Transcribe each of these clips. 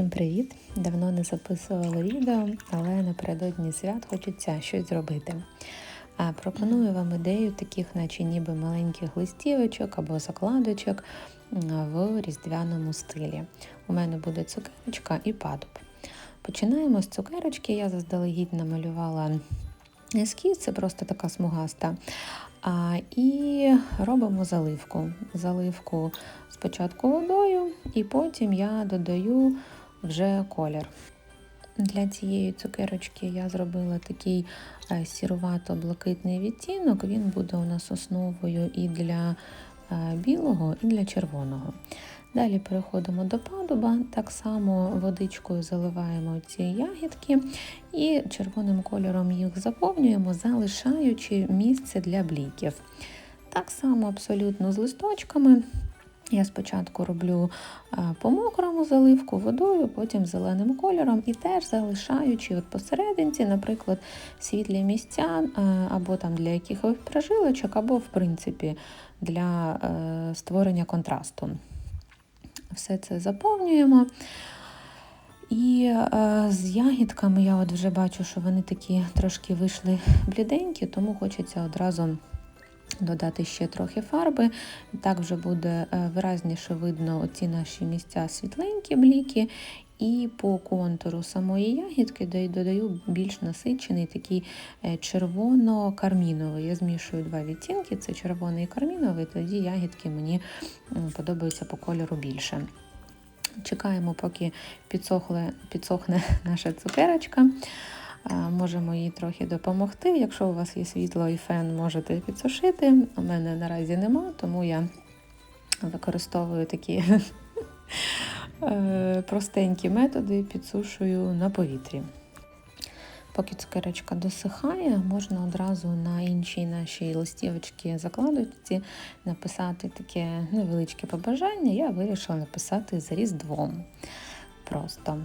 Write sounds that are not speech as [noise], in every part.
привіт! Давно не записувала відео, але напередодні свят хочеться щось зробити. Пропоную вам ідею таких, наче ніби маленьких листівочок або закладочок в різдвяному стилі. У мене буде цукерочка і падуб. Починаємо з цукерочки. Я заздалегідь намалювала ескіз, це просто така смугаста. А, І робимо заливку. Заливку спочатку водою, і потім я додаю вже колір. Для цієї цукерочки я зробила такий е, сірувато-блакитний відтінок. Він буде у нас основою і для е, білого, і для червоного. Далі переходимо до падуба, так само водичкою заливаємо ці ягідки і червоним кольором їх заповнюємо, залишаючи місце для бліків. Так само абсолютно з листочками. Я спочатку роблю по мокрому заливку водою, потім зеленим кольором і теж залишаючи от посерединці, наприклад, світлі місця, або там для якихось прожилочок, або, в принципі, для е, створення контрасту. Все це заповнюємо. І е, з ягідками я от вже бачу, що вони такі трошки вийшли бліденькі, тому хочеться одразу додати ще трохи фарби. Так вже буде е, виразніше видно оці наші місця світленькі бліки. І по контуру самої ягідки додаю більш насичений такий е, червоно-карміновий. Я змішую два відтінки: це червоний і карміновий, тоді ягідки мені подобаються по кольору більше. Чекаємо, поки підсохне [laughs] наша цукерочка. Можемо їй трохи допомогти. Якщо у вас є світло і фен, можете підсушити. У мене наразі нема, тому я використовую такі [laughs] е, простенькі методи, підсушую на повітрі. Поки цукерочка досихає, можна одразу на іншій нашій листівочці закладочці написати таке невеличке побажання. Я вирішила написати з Різдвом. Просто.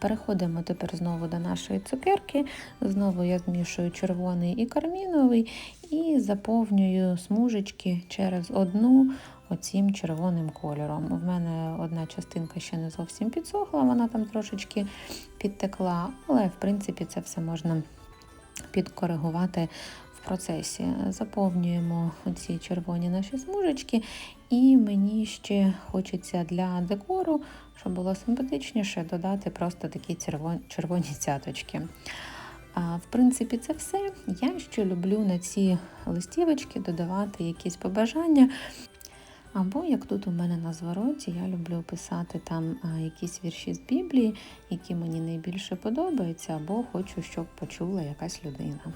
Переходимо тепер знову до нашої цукерки. Знову я змішую червоний і карміновий і заповнюю смужечки через одну оцім червоним кольором. У мене одна частинка ще не зовсім підсохла, вона там трошечки підтекла, але в принципі це все можна підкоригувати процесі. Заповнюємо ці червоні наші смужечки, і мені ще хочеться для декору, щоб було симпатичніше, додати просто такі червоні цяточки. А, В принципі, це все. Я ще люблю на ці листівочки додавати якісь побажання. Або, як тут у мене на звороті, я люблю писати там якісь вірші з Біблії, які мені найбільше подобаються, або хочу, щоб почула якась людина.